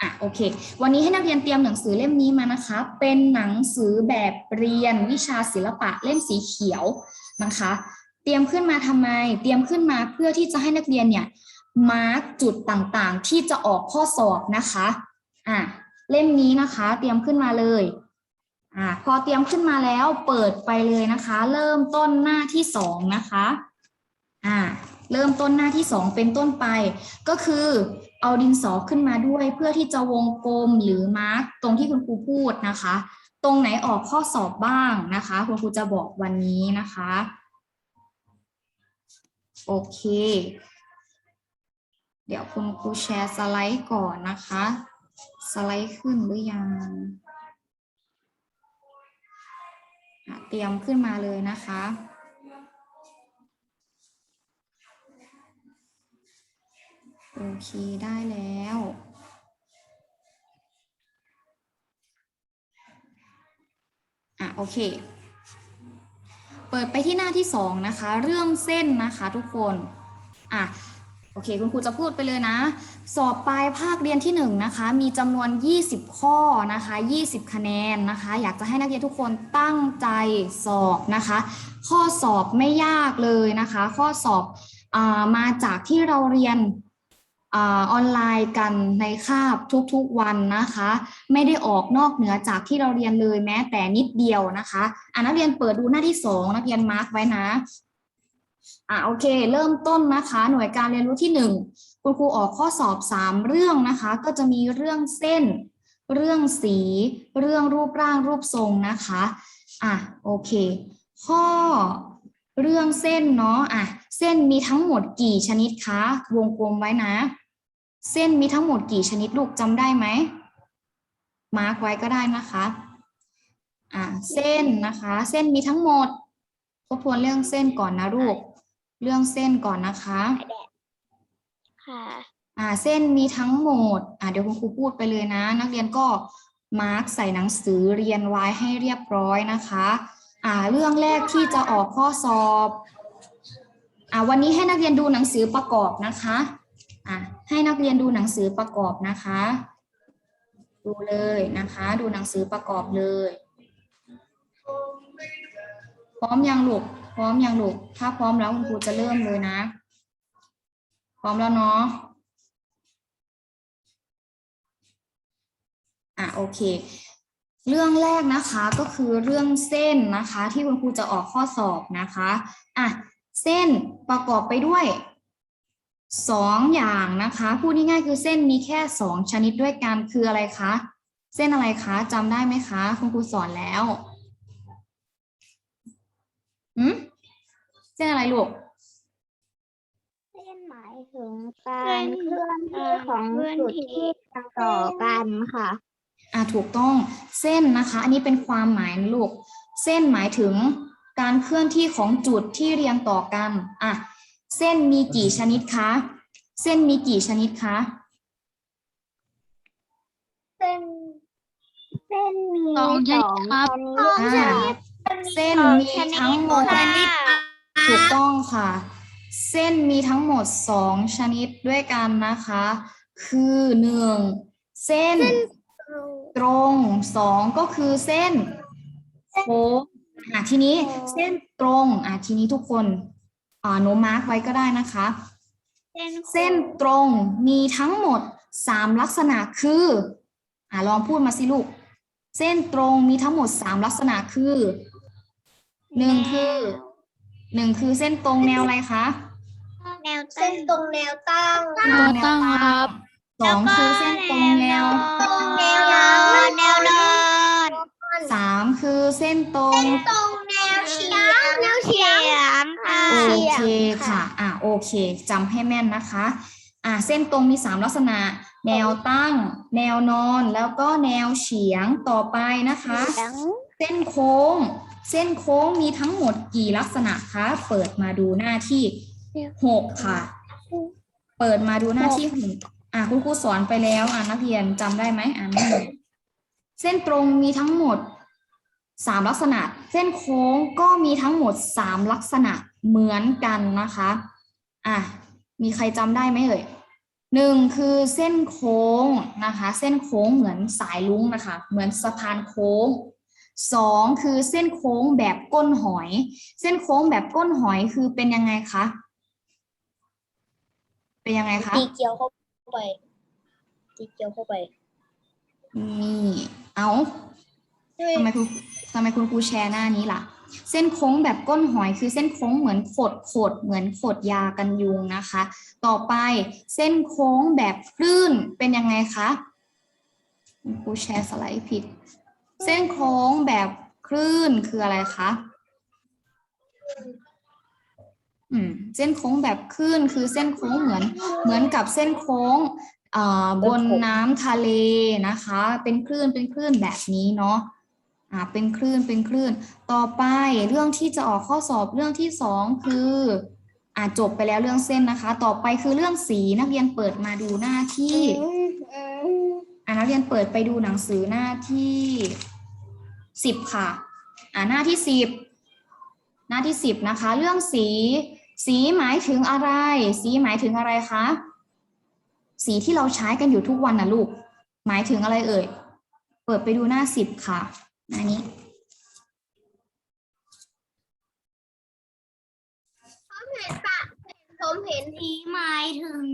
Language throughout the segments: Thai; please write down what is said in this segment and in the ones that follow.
อะโอเค วันนี้ให้นักเรียนเตรียมหนังสือเล่มนี้มานะคะ เป็นหนังสือแบบเรียนวิชาศิลปะเล่มสีเขียวนะคะ เตรียมขึ้นมาทำไม เตรียมขึ้นมาเพื่อที่จะให้นักเรียนเนี่ยมาร์กจุดต่างๆ ที่จะออกข้อสอบนะคะอะเล่มนี้นะคะ เตรียมขึ้นมาเลยอะพอเตรียมขึ้นมาแล้วเปิดไปเลยนะคะ เริ่มต้นหน้าที่สองนะคะอะ เริ่มต้นหน้าที่สองเป็นต้นไป ก็คือเอาดินสอขึ้นมาด้วย เพื่อที่จะวงกลมหรือมาร์กตรงที่คุณครูพูดนะคะ ตรงไหนออกข้อสอบบ้างนะคะ คุณครูจะบอกวันนี้นะคะโอเค เดี๋ยวคุณครูแชร์สไลด์ก่อนนะคะ สไลด์ขึ้นหรือยังเตรียมขึ้นมาเลยนะคะ โอเคได้แล้ว อะโอเค เปิดไปที่หน้าที่สองนะคะ เรื่องเส้นนะคะทุกคน อะโอเค คุณครูจะพูดไปเลยนะ สอบปลายภาคเรียนที่หนึ่งนะคะ มีจำนวน 20 ข้อนะคะ 20 คะแนนนะคะ อยากจะให้นักเรียนทุกคนตั้งใจสอบนะคะ ข้อสอบไม่ยากเลยนะคะ ข้อสอบอามาจากที่เราเรียน ออนไลน์กันในคาบทุกๆวันนะคะ ไม่ได้ออกนอกเหนือจากที่เราเรียนเลยแม้แต่นิดเดียวนะคะอะนักเรียนเปิดดูหน้าที่สองนักเรียนมาร์กไว้นะอะโอเค เริ่มต้นนะคะ หน่วยการเรียนรู้ที่หนึ่งคุณครูออกข้อสอบสามเรื่องนะคะ ก็จะมีเรื่องเส้น เรื่องสี เรื่องรูปร่างรูปทรงนะคะอะโอเค ข้อเรื่องเส้นเนาะอะเส้นมีทั้งหมดกี่ชนิดคะ วงกลมไว้นะ เส้นมีทั้งหมดกี่ชนิดลูกจำได้ไหม มาร์กไว้ก็ได้นะคะ อ่า เส้นนะคะ เส้นมีทั้งหมด ทบทวนเรื่องเส้นก่อนนะลูก เรื่องเส้นก่อนนะคะ ค่ะ อ่า เส้นมีทั้งหมด อ่า เดี๋ยวคุณครูพูดไปเลยนะ นักเรียนก็มาร์กใส่หนังสือเรียนไว้ให้เรียบร้อยนะคะ อ่า เรื่องแรกที่จะออกข้อสอบ อ่า วันนี้ให้นักเรียนดูหนังสือประกอบนะคะ อะ ให้นักเรียนดูหนังสือประกอบนะคะ ดูเลยนะคะ ดูหนังสือประกอบเลย พร้อมยังลูกพร้อมยังลูกถ้าพร้อมแล้วคุณครูจะเริ่มเลยนะ พร้อมแล้วเนาะอะโอเค เรื่องแรกนะคะก็คือเรื่องเส้นนะคะ ที่คุณครูจะออกข้อสอบนะคะอะเส้นประกอบไปด้วย สองอย่างนะคะพูดง่ายๆคือเส้นมีแค่สองชนิดด้วยกันคืออะไรคะเส้นอะไรคะจำได้ไหมคะ คุณครูสอนแล้วอืมเส้นอะไรลูกเส้นหมายถึงการเคลื่อนที่ของจุดที่ต่อกันค่ะอ่าถูกต้องเส้นนะคะ อันนี้เป็นความหมายนะลูก เส้นหมายถึงการเคลื่อนที่ของจุดที่เรียงต่อกันอะ เส้นมีกี่ชนิดคะ เส้นมีกี่ชนิดคะ เส้น เส้นมีสองชนิดครับสองชอ่านิดเส้นมีทั้งหมดถูกต้องค่ะ เส้นมีทั้งหมดสองชนิดด้วยกันนะคะ คือหนึ่งเส้นตรงสองก็คือเส้นโค้งอะทีนี้เส้นตรงอะทีนี้ทุกคนอ่า โนมาร์กไว้ก็ได้นะคะ เส้นตรงมีทั้งหมดสามลักษณะคืออ่าลองพูดมาสิลูก เส้นตรงมีทั้งหมดสามลักษณะคือหนึ่งคือหนึ่งคือเส้นตรงแนวอะไรคะแนวเส้นตรงแนวตั้งเส้นตรงแนวตั้งครับสองคือเส้นตรงแนวแนวเดินแนวเดินสามคือเส้นตรงตรงแนวเฉียงแนวเฉียงค่ะ โอเคค่ะ อะโอเคจำให้แม่นนะคะ อะเส้นตรงมีสามลักษณะ แนวตั้ง แนวนอน แล้วก็แนวเฉียงต่อไปนะคะ เส้นโค้ง เส้นโค้งมีทั้งหมดกี่ลักษณะคะ เปิดมาดูหน้าที่หกค่ะ เปิดมาดูหน้าที่หกอะคุณครูสอนไปแล้วอะนักเรียนจำได้ไหมอะไม่หมดเส้นตรงมีทั้งหมดสามลักษณะ เส้นโค้งก็มีทั้งหมดสามลักษณะ เหมือนกันนะคะอะมีใครจำได้ไหมเอ่ยหนึ่งคือเส้นโค้งนะคะ เส้นโค้งเหมือนสายลุ้งนะคะ เหมือนสะพานโค้งสองคือเส้นโค้งแบบก้นหอย เส้นโค้งแบบก้นหอยคือเป็นยังไงคะเป็นยังไงคะตีเกียวเข้าไปตีเกียวเข้าไปนี่เอาทำไมคุณทำไมคุณครูแชร์หน้านี้ล่ะ เส้นโค้งแบบก้นหอยคือเส้นโค้งเหมือนขดขดเหมือนขดยากันยุงนะคะ ต่อไปเส้นโค้งแบบคลื่นเป็นยังไงคะครูแชร์สไลด์ผิด เส้นโค้งแบบคลื่นคืออะไรคะอืมเส้นโค้งแบบคลื่นคือเส้นโค้งเหมือนเหมือนกับเส้นโค้งอ่าบนน้ำทะเลนะคะ เป็นคลื่นเป็นคลื่นแบบนี้เนาะ อ่าเป็นคลื่นเป็นคลื่น ต่อไปเรื่องที่จะออกข้อสอบเรื่องที่สองคืออ่าจบไปแล้วเรื่องเส้นนะคะ ต่อไปคือเรื่องสีนักเรียนเปิดมาดูหน้าที่อ่านักเรียนเปิดไปดูหนังสือหน้าที่สิบค่ะ อ่าหน้าที่สิบหน้าที่สิบนะคะ เรื่องสี สีหมายถึงอะไร สีหมายถึงอะไรคะสีที่เราใช้กันอยู่ทุกวันนะลูก หมายถึงอะไรเอ่ย เปิดไปดูหน้าสิบค่ะ หน้านี้ผมเห็นสีหมายถึง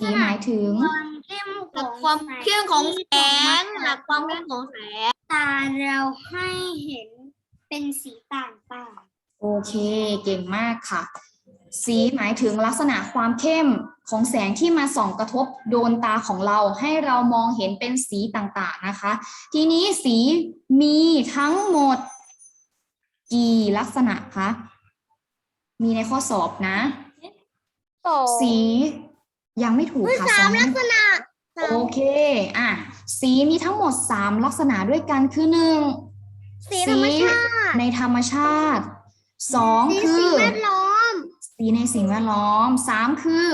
สีหมายถึงความเข้มของความเข้มของแสงหลักความเข้มของแสงตาเราให้เห็นเป็นสีต่างโอเค เก่งมากค่ะ สีหมายถึงลักษณะความเข้มของแสงที่มาส่องกระทบโดนตาของเราให้เรามองเห็นเป็นสีต่างๆนะคะ ทีนี้สีมีทั้งหมด กี่ลักษณะคะมีในข้อสอบนะๆสองสียังไม่ถูกค่ะสามลักษณะโอเคอะสีมีทั้งหมด3ลักษณะด้วยกันคือหนึ่งสีธรรมชาติในธรรมชาติสองคือแวดล้อม สีในสิ่งแวดล้อมสามคือ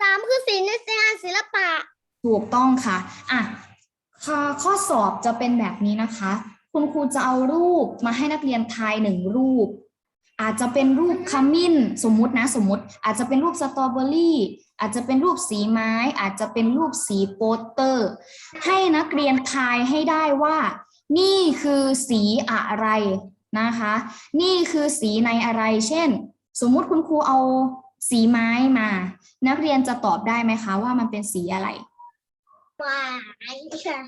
สามคือสีในงานศิลปะ ถูกต้องค่ะ อะข้อข้อสอบจะเป็นแบบนี้นะคะ คุณครูจะเอารูปมาให้นักเรียนทายหนึ่งรูป อาจจะเป็นรูปขมิ้นสมมุตินะสมมุติ อาจจะเป็นรูปสตรอเบอรี่ อาจจะเป็นรูปสีไม้ อาจจะเป็นรูปสีโปสเตอร์ ให้นักเรียนทายให้ได้ว่า นี่คือสีอะไรนะคะ นี่คือสีในอะไร เช่น สมมุติคุณครูเอาสีไม้มา นักเรียนจะตอบได้ไหมคะ ว่ามันเป็นสีอะไรหวานค่ะ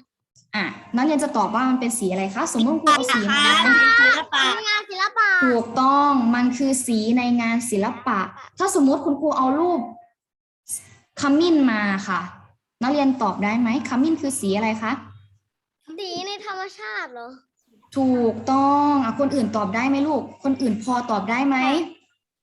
อะนักเรียนจะตอบว่ามันเป็นสีอะไรคะสมมติครูเอาสีไม้ศิลปะงานศิลปะถูกต้องมันคือสีในงานศิลปะ ถ้าสมมุติคุณครูเอารูปขมิ้นมาค่ะ นักเรียนตอบได้ไหมขมิ้นคือสีอะไรคะสีในธรรมชาติเหรอ ถูกต้องอะคนอื่นตอบได้ไหมลูก คนอื่นพอตอบได้ไหม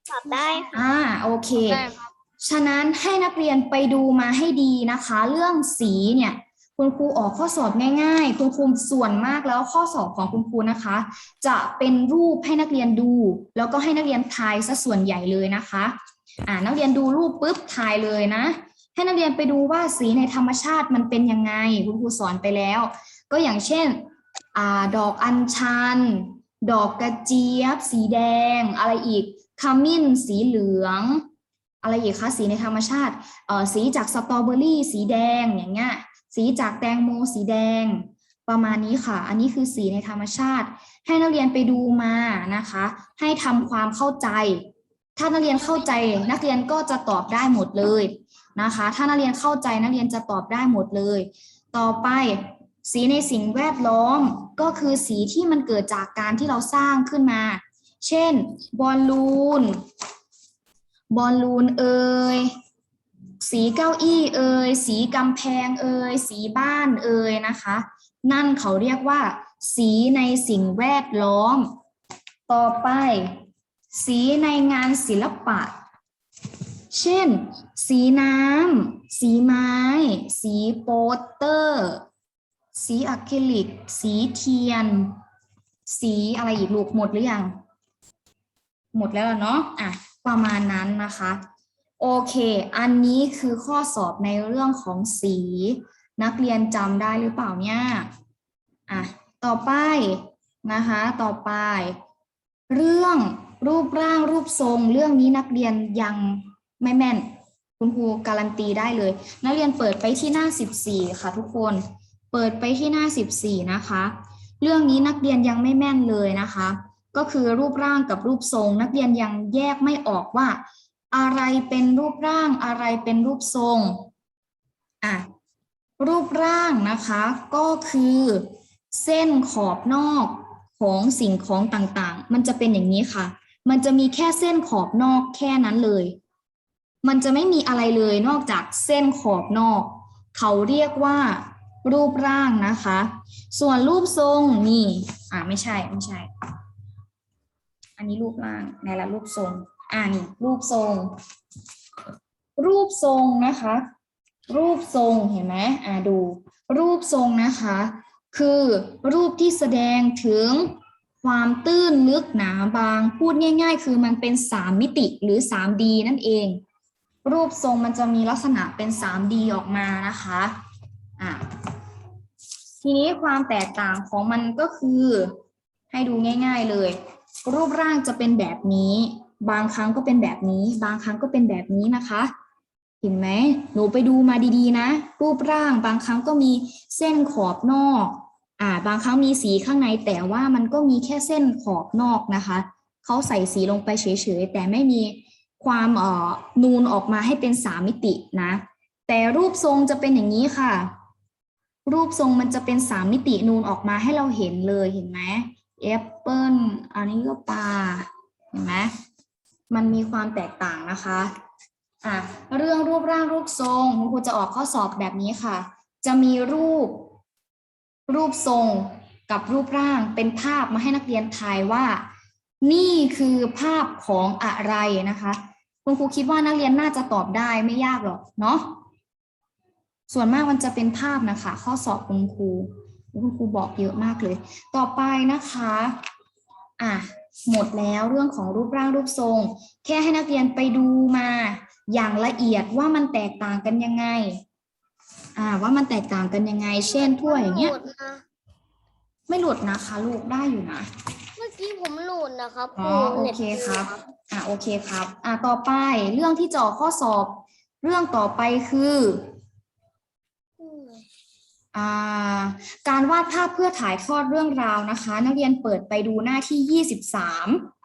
ตอบได้ค่ะอ่าโอเคได้ครับฉะนั้นให้นักเรียนไปดูมาให้ดีนะคะ เรื่องสีเนี่ย คุณครูออกข้อสอบง่าย ๆ คุณครูส่วนมากแล้วข้อสอบของคุณครูนะคะ จะเป็นรูปให้นักเรียนดู แล้วก็ให้นักเรียนทายซะส่วนใหญ่เลยนะคะอ่านักเรียนดูรูปปุ๊บทายเลยนะ ให้นักเรียนไปดูว่าสีในธรรมชาติมันเป็นยังไงคุณครูสอนไปแล้ว ก็อย่างเช่นอ่าดอกอัญชัน ดอกกระเจี๊ยบ สีแดง อะไรอีก ขมิ้นสีเหลือง อะไรอีกคะสีในธรรมชาติเอ่อสีจากสตรอเบอรี่สีแดงอย่างเงี้ยสีจากแตงโมสีแดง ประมาณนี้ค่ะ อันนี้คือสีในธรรมชาติ ให้นักเรียนไปดูมานะคะ ให้ทำความเข้าใจ ถ้านักเรียนเข้าใจ นักเรียนก็จะตอบได้หมดเลยนะคะ ถ้านักเรียนเข้าใจนักเรียนจะตอบได้หมดเลย ต่อไปสีในสิ่งแวดล้อมก็คือสีที่มันเกิดจากการที่เราสร้างขึ้นมา เช่น บอลลูน บอลลูนเอ่ยสีเก้าอี้เอ่ยสีกำแพงเอ่ยสีบ้านเอ่ยนะคะ นั่นเขาเรียกว่า สีในสิ่งแวดล้อม ต่อไป สีในงานศิลปะ เช่น สีน้ำสีไม้ สีโปสเตอร์ สีอะคริลิก สีเทียน สีอะไรอีกลูกหมดหรือยัง หมดแล้วเนาะอะประมาณนั้นนะคะ โอเค อันนี้คือข้อสอบในเรื่องของสี นักเรียนจำได้หรือเปล่าเนี่ยอะต่อไปนะคะ ต่อไป เรื่องรูปร่างรูปทรง เรื่องนี้นักเรียนยังไม่แม่น คุณครูการันตีได้เลย นักเรียนเปิดไปที่หน้า 14 ค่ะทุกคน เปิดไปที่หน้า 14 นะคะ เรื่องนี้นักเรียนยังไม่แม่นเลยนะคะ ก็คือรูปร่างกับรูปทรง นักเรียนยังแยกไม่ออกว่า อะไรเป็นรูปร่างอะไรเป็นรูปทรงอะรูปร่างนะคะก็คือ เส้นขอบนอกของสิ่งของต่างๆ มันจะเป็นอย่างนี้ค่ะ มันจะมีแค่เส้นขอบนอกแค่นั้นเลย มันจะไม่มีอะไรเลยนอกจากเส้นขอบนอก เขาเรียกว่ารูปร่างนะคะ ส่วนรูปทรงนี่ อ่าไม่ใช่ไม่ใช่ อันนี้รูปร่างในละรูปทรง อ่านี่รูปทรง รูปทรงนะคะ รูปทรงเห็นไหมอ่าดู รูปทรงนะคะ คือรูปที่แสดงถึงความตื้นลึกหนาบางพูดง่าย ๆ คือมันเป็นสามมิติหรือ 3D นั่นเอง รูปทรงมันจะมีลักษณะเป็น 3D ออกมานะคะอะทีนี้ความแตกต่างของมันก็คือให้ดูง่าย ๆเลย รูปร่างจะเป็นแบบนี้ บางครั้งก็เป็นแบบนี้ บางครั้งก็เป็นแบบนี้นะคะ เห็นไหมหนูไปดูมาดีๆ นะ รูปร่างบางครั้งก็มีเส้นขอบนอกอ่าบางครั้งมีสีข้างในแต่ว่ามันก็มีแค่เส้นขอบนอกนะคะเขาใส่สีลงไปเฉยๆแต่ไม่มีความเอ่อนูนออกมาให้เป็นสามมิตินะ แต่รูปทรงจะเป็นอย่างนี้ค่ะ รูปทรงมันจะเป็นสามมิตินูนออกมาให้เราเห็นเลยเห็นไหม แอปเปิลอันนี้ก็ปลาเห็นไหมมันมีความแตกต่างนะคะอะเรื่องรูปร่างรูปทรงคุณครูจะออกข้อสอบแบบนี้ค่ะ จะมีรูป รูปทรงกับรูปร่างเป็นภาพมาให้นักเรียนทายว่า นี่คือภาพของอะไรนะคะ คุณครูคิดว่านักเรียนน่าจะตอบได้ไม่ยากหรอกเนาะส่วนมากมันจะเป็นภาพนะคะ ข้อสอบคุณครู คุณครูบอกเยอะมากเลย ต่อไปนะคะ อะ หมดแล้วเรื่องของรูปร่างรูปทรง แค่ให้นักเรียนไปดูมา อย่างละเอียดว่ามันแตกต่างกันยังไง อ่า ว่ามันแตกต่างกันยังไง เช่นถ้วยอย่างเงี้ยหลุดนะไม่หลุดนะคะ ลูกได้อยู่นะ เมื่อกี้ผมหลุดนะครับอ๋อครูโอเคครับ อ่าโอเคครับ อ่าต่อไปเรื่องที่จะออกข้อสอบ เรื่องต่อไปคืออืมอ่า การวาดภาพเพื่อถ่ายทอดเรื่องราวนะคะ นักเรียนเปิดไปดูหน้าที่ 23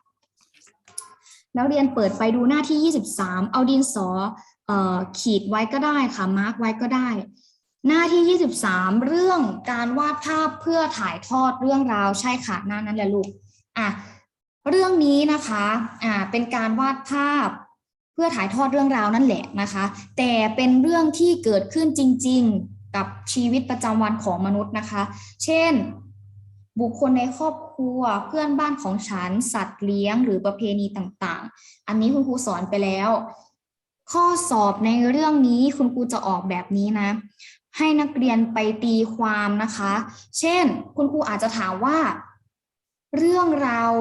นักเรียนเปิดไปดูหน้าที่ 23 เอาดินสอเออขีดไว้ก็ได้ค่ะมาร์กไว้ก็ได้ หน้าที่ 23 เรื่องการวาดภาพเพื่อถ่ายทอดเรื่องราวใช่ค่ะหน้านั้นแหละลูกอะเรื่องนี้นะคะอ่าเป็นการวาดภาพเพื่อถ่ายทอดเรื่องราวนั่นแหละนะคะ แต่เป็นเรื่องที่เกิดขึ้นจริง ๆ กับชีวิตประจำวันของมนุษย์นะคะ เช่น บุคคลในครอบครัวเพื่อนบ้านของฉัน สัตว์เลี้ยงหรือประเพณีต่างๆ อันนี้คุณครูสอนไปแล้ว ข้อสอบในเรื่องนี้คุณครูจะออกแบบนี้นะ ให้นักเรียนไปตีความนะคะ เช่น คุณครูอาจจะถามว่า เรื่องราว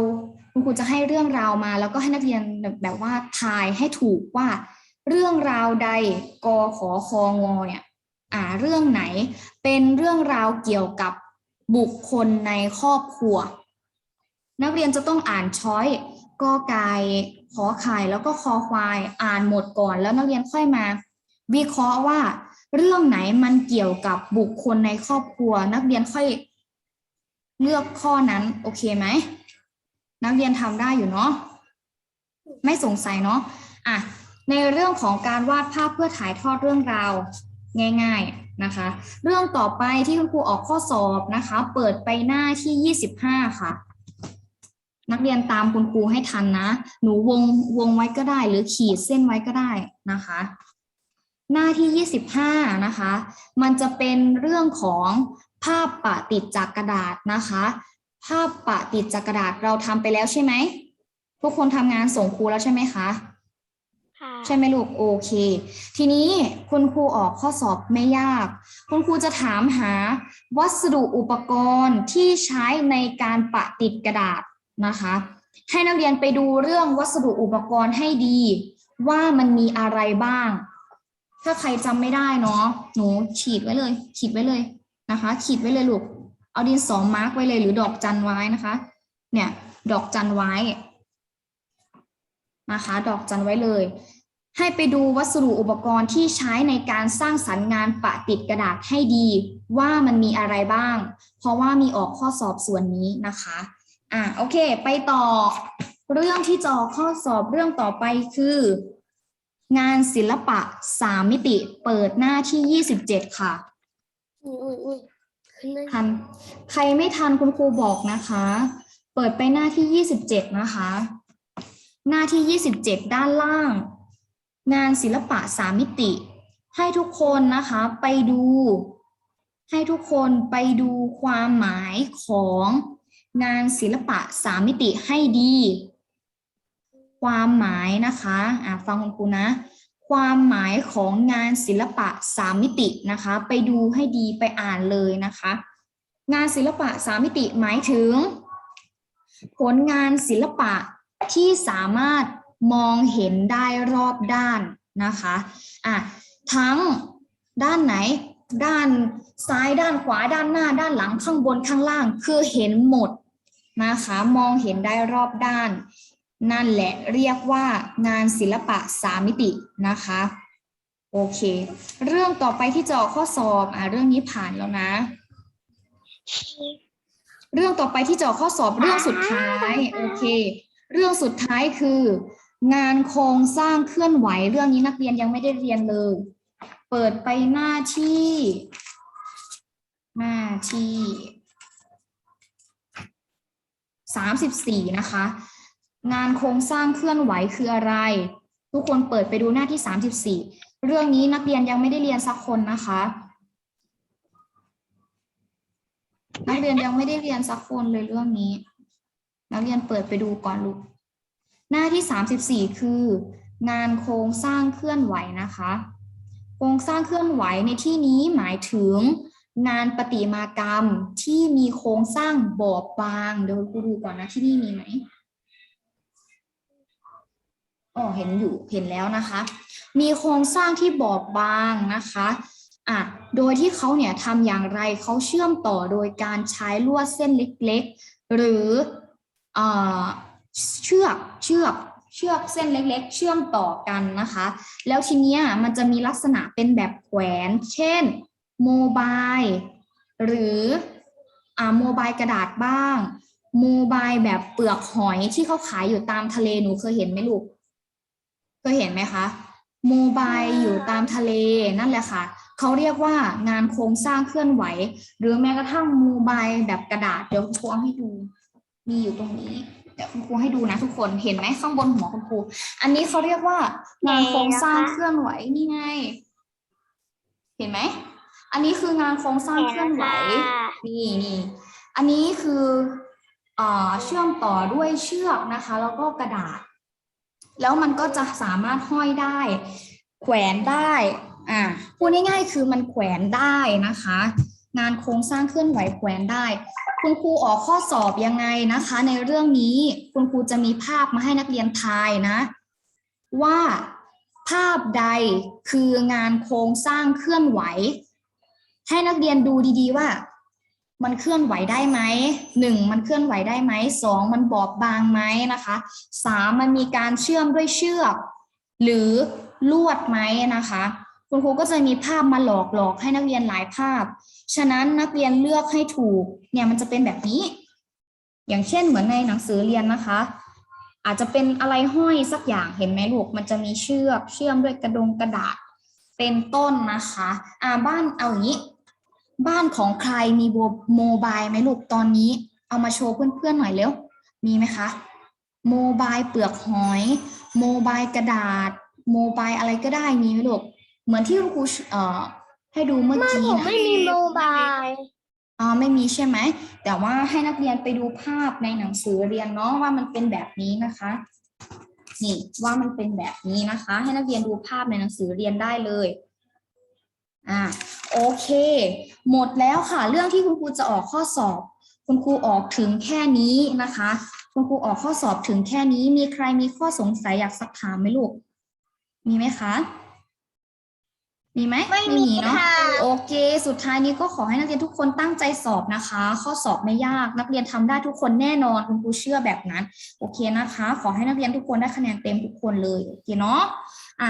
คุณครูจะให้เรื่องราวมา แล้วก็ให้นักเรียนแบบว่าทายให้ถูกว่า เรื่องราวใดกขอคองอเนี่ย อ่าเรื่องไหนเป็นเรื่องราวเกี่ยวกับบุคคลในครอบครัว นักเรียนจะต้องอ่านช้อยกอไก่ขอไข่แล้วก็คอควายอ่านหมดก่อน แล้วนักเรียนค่อยมา วิเคราะห์ว่า เรื่องไหนมันเกี่ยวกับบุคคลในครอบครัว นักเรียนค่อยเลือกข้อนั้นโอเคไหมนักเรียนทำได้อยู่เนาะไม่สงสัยเนาะอะในเรื่องของการวาดภาพเพื่อถ่ายทอดเรื่องราว ง่ายๆนะคะ เรื่องต่อไปที่คุณครูออกข้อสอบนะคะ เปิดไปหน้าที่ 25 ค่ะ นักเรียนตามคุณครูให้ทันนะ หนูวงวงไว้ก็ได้ หรือขีดเส้นไว้ก็ได้นะคะ หน้าที่ 25 นะคะ มันจะเป็นเรื่องของภาพปะติดจากกระดาษนะคะ ภาพปะติดจากกระดาษเราทำไปแล้วใช่ไหมทุกคนทำงานส่งครูแล้วใช่ไหมคะค่ะ ใช่ไหมลูกโอเค ทีนี้คุณครูออกข้อสอบไม่ยาก คุณครูจะถามหาวัสดุอุปกรณ์ที่ใช้ในการปะติดกระดาษนะคะ ให้นักเรียนไปดูเรื่องวัสดุอุปกรณ์ให้ดี ว่ามันมีอะไรบ้าง ถ้าใครจำไม่ได้เนาะหนูขีดไว้เลย ขีดไว้เลยนะคะ ขีดไว้เลยลูกเอาดินสอมาร์กไว้เลยหรือดอกจันไว้นะคะ เนี่ย ดอกจันไว้ นะคะ ดอกจันไว้เลย ให้ไปดูวัสดุอุปกรณ์ที่ใช้ในการสร้างสรรค์งานประติดกระดาษให้ดี ว่ามันมีอะไรบ้าง เพราะว่ามีออกข้อสอบส่วนนี้นะคะอะโอเค ไปต่อเรื่องที่จะออกข้อสอบเรื่องต่อไปคือ งานศิลปะสามมิติเปิดหน้าที่27ค่ะอุ้ยอุ้ยอุ้ยขึ้นเลยทันใครไม่ทันคุณครูบอกนะคะ เปิดไปหน้าที่27นะคะ หน้าที่ 27 ด้านล่าง งานศิลปะสามมิติ ให้ทุกคนนะคะไปดู ให้ทุกคนไปดูความหมายของงานศิลปะสามมิติให้ดี ความหมายนะคะอะฟังคุณครูนะ ความหมายของงานศิลปะสามมิตินะคะ ไปดูให้ดีไปอ่านเลยนะคะ งานศิลปะสามมิติหมายถึง ผลงานศิลปะ ที่สามารถมองเห็นได้รอบด้านนะคะอะทั้งด้านไหน ด้านซ้ายด้านขวาด้านหน้า ด้านหลังข้างบนข้างล่าง คือเห็นหมดนะคะมองเห็นได้รอบด้าน นั่นแหละเรียกว่างานศิลปะสามมิตินะคะโอเค เรื่องต่อไปที่จะออกข้อสอบอะเรื่องนี้ผ่านแล้วนะ เรื่องต่อไปที่จะออกข้อสอบเรื่องสุดท้ายโอเค เรื่องสุดท้ายคือ งานโครงสร้างเคลื่อนไหว เรื่องนี้นักเรียนยังไม่ได้เรียนเลย เปิดไปหน้าที่หน้าที่สามสิบสี่นะคะ งานโครงสร้างเคลื่อนไหวคืออะไร ทุกคนเปิดไปดูหน้าที่สามสิบสี่เรื่องนี้นักเรียนยังไม่ได้เรียนสักคนนะคะ นักเรียนยังไม่ได้เรียนสักคนเลยเรื่องนี้ นักเรียนเปิดไปดูก่อนลูก หน้าที่สามสิบสี่คือ งานโครงสร้างเคลื่อนไหวนะคะ โครงสร้างเคลื่อนไหวในที่นี้หมายถึง งานประติมากรรมที่มีโครงสร้างบอบบางเดี๋ยวครูดูก่อนนะที่นี่มีไหมอ๋อเห็นอยู่เห็นแล้วนะคะ มีโครงสร้างที่บอบบางนะคะอะโดยที่เขาเนี่ยทำอย่างไรเขาเชื่อมต่อโดยการใช้ลวดเส้นเล็ก ๆ หรือ เอ่อเชือกเชือกเชือกเส้นเล็ก ๆ เชื่อมต่อกันนะคะ แล้วทีเนี้ยมันจะมีลักษณะเป็นแบบแขวน เช่นโมบายหรืออ่าโมบายกระดาษบ้างโมบายแบบเปลือกหอยที่เขาขายอยู่ตามทะเลหนูเคยเห็นไหมลูก เคยเห็นไหมคะโมบายอยู่ตามทะเลนั่นแหละค่ะเขาเรียกว่างานโครงสร้างเคลื่อนไหว หรือแม้กระทั่งโมบายแบบกระดาษเดี๋ยวคุณครูเอาให้ดู มีอยู่ตรงนี้ เดี๋ยวคุณครูให้ดูนะทุกคนเห็นไหมข้างบนหัวคุณครู อันนี้เขาเรียกว่างานโครงสร้างเคลื่อนไหวนี่ไง เห็นไหม อันนี้คืองานโครงสร้างเคลื่อนไหว นี่นี่ อันนี้คือเอ่อเชื่อมต่อด้วยเชือกนะคะ แล้วก็กระดาษ แล้วมันก็จะสามารถห้อยได้ แขวนได้ อ่าพูดง่ายๆคือมันแขวนได้นะคะ งานโครงสร้างเคลื่อนไหวแขวนได้ คุณครูออกข้อสอบยังไงนะคะ ในเรื่องนี้คุณครูจะมีภาพมาให้นักเรียนทายนะ ว่าภาพใดคืองานโครงสร้างเคลื่อนไหว ให้นักเรียนดูดีๆว่า มันเคลื่อนไหวได้ไหมหนึ่งมันเคลื่อนไหวได้ไหมสองมันบอบบางไหมนะคะสามมันมีการเชื่อมด้วยเชือก หรือลวดไหมนะคะ คุณครูก็จะมีภาพมาหลอกหลอกให้นักเรียนหลายภาพ ฉะนั้นนักเรียนเลือกให้ถูกเนี่ยมันจะเป็นแบบนี้ อย่างเช่นเหมือนในหนังสือเรียนนะคะ อาจจะเป็นอะไรห้อยสักอย่างเห็นไหมลูกมันจะมีเชือกเชื่อมด้วยกระดงกระดาษ เป็นต้นนะคะอ่าบ้านเอาอย่างนี้ บ้านของใครมีโบโมบายไหมลูกตอนนี้ เอามาโชว์เพื่อนๆหน่อยเร็วมีไหมคะโมบายเปลือกหอย โมบายกระดาษ โมบายอะไรก็ได้มีไหมลูก เหมือนที่คุณครูเอ่อให้ดูเมื่อกี้ผมนะไม่มีโมบายอ๋อไม่มีใช่ไหม แต่ว่าให้นักเรียนไปดูภาพในหนังสือเรียนเนาะว่ามันเป็นแบบนี้นะคะนี่ว่ามันเป็นแบบนี้นะคะ ให้นักเรียนดูภาพในหนังสือเรียนได้เลยอ่าโอเค หมดแล้วค่ะ เรื่องที่คุณครูจะออกข้อสอบ คุณครูออกถึงแค่นี้นะคะ คุณครูออกข้อสอบถึงแค่นี้ มีใครมีข้อสงสัยอยากสักถามไหมลูก มีไหมคะ มีไหมไม่มีเนาะค่ะโอเค สุดท้ายนี้ก็ขอให้นักเรียนทุกคนตั้งใจสอบนะคะ ข้อสอบไม่ยากนักเรียนทำได้ทุกคนแน่นอนคุณครูเชื่อแบบนั้นโอเคนะคะ ขอให้นักเรียนทุกคนได้คะแนนเต็มทุกคนเลยโอเคเนาะอะ